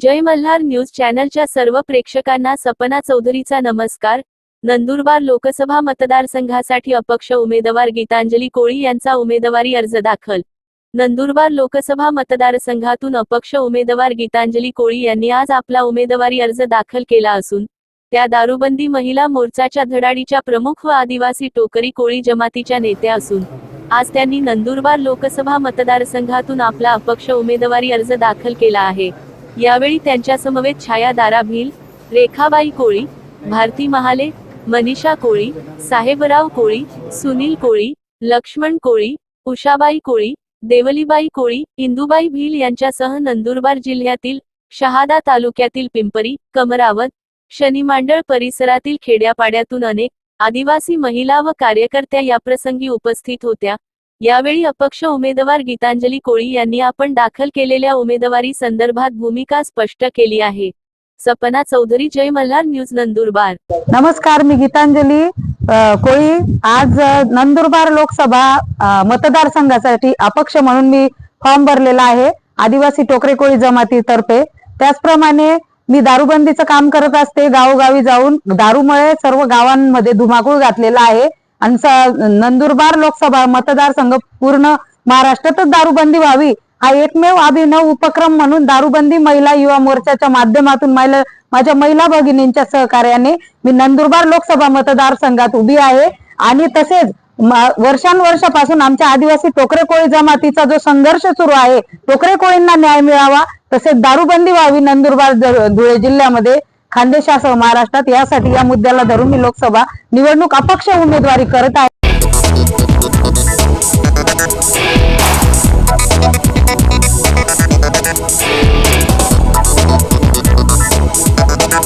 जय Malhar news चॅनलच्या सर्व प्रेक्षकांना सपना चौधरीचा नमस्कार. नंदुरबार लोकसभा मतदारसंघासाठी अपक्ष उमेदवार गीतांजली कोळी यांचा उमेदवारी अर्ज दाखल. नंदुरबार लोकसभा मतदारसंघातून अपक्ष उमेदवार गीतांजली कोळी यांनी आज आपला उमेदवारी अर्ज दाखल केला असून त्या दारूबंदी महिला मोर्चाच्या धडाडीच्या प्रमुख व आदिवासी टोकरी कोळी जमातीच्या नेत्या असून आज त्यांनी नंदुरबार लोकसभा मतदारसंघातून आपला अपक्ष उमेदवारी अर्ज दाखल केला आहे. यावेळी त्यांच्या समवेत छाया दारा भिल रेखाबाई कोळी भारती महाले मनीषा कोळी साहेबराव कोळी सुनील कोळी लक्ष्मण कोळी उषाबाई कोळी देवलीबाई कोळी इंदुबाई भिल यांच्यासह नंदुरबार जिल्ह्यातील शहादा तालुक्यातील पिंपरी कमरावत शनिमांडळ परिसरातील खेड्यापाड्यातून अनेक आदिवासी महिला व कार्यकर्त्या याप्रसंगी उपस्थित होत्या. यावेळी अपक्ष उमेदवार गीतांजली कोळी यांनी आपण दाखल केलेल्या उमेदवारी संदर्भात भूमिका स्पष्ट केली आहे. सपना चौधरी जय मल्हार न्यूज नंदुरबार. नमस्कार मी गीतांजली कोळी. आज नंदुरबार लोकसभा मतदारसंघासाठी अपक्ष म्हणून मी फॉर्म भरलेला आहे. आदिवासी टोकरे कोळी जमातीतर्फे. त्याचप्रमाणे मी दारूबंदीचं काम करत असते. गावोगावी जाऊन दारूमुळे सर्व गावांमध्ये धुमाकूळ घातलेला आहे. आणि नंदुरबार लोकसभा मतदारसंघ पूर्ण महाराष्ट्रातच दारूबंदी व्हावी. हा एकमेव अभिनव उपक्रम म्हणून दारूबंदी महिला युवा मोर्चाच्या माध्यमातून महिला माझ्या महिला भगिनींच्या सहकार्याने मी नंदुरबार लोकसभा मतदारसंघात उभी आहे. आणि तसेच वर्षानुवर्षापासून आमच्या आदिवासी टोकरे कोळी जमातीचा जो संघर्ष सुरू आहे टोकरे कोळींना न्याय मिळावा. तसेच दारूबंदी व्हावी नंदुरबार धुळे जिल्ह्यामध्ये. खानदेशासह महाराष्ट्रात यासाठी या मुद्द्याला धरून मी लोकसभा निवडणूक अपक्ष उमेदवारी करत आहे.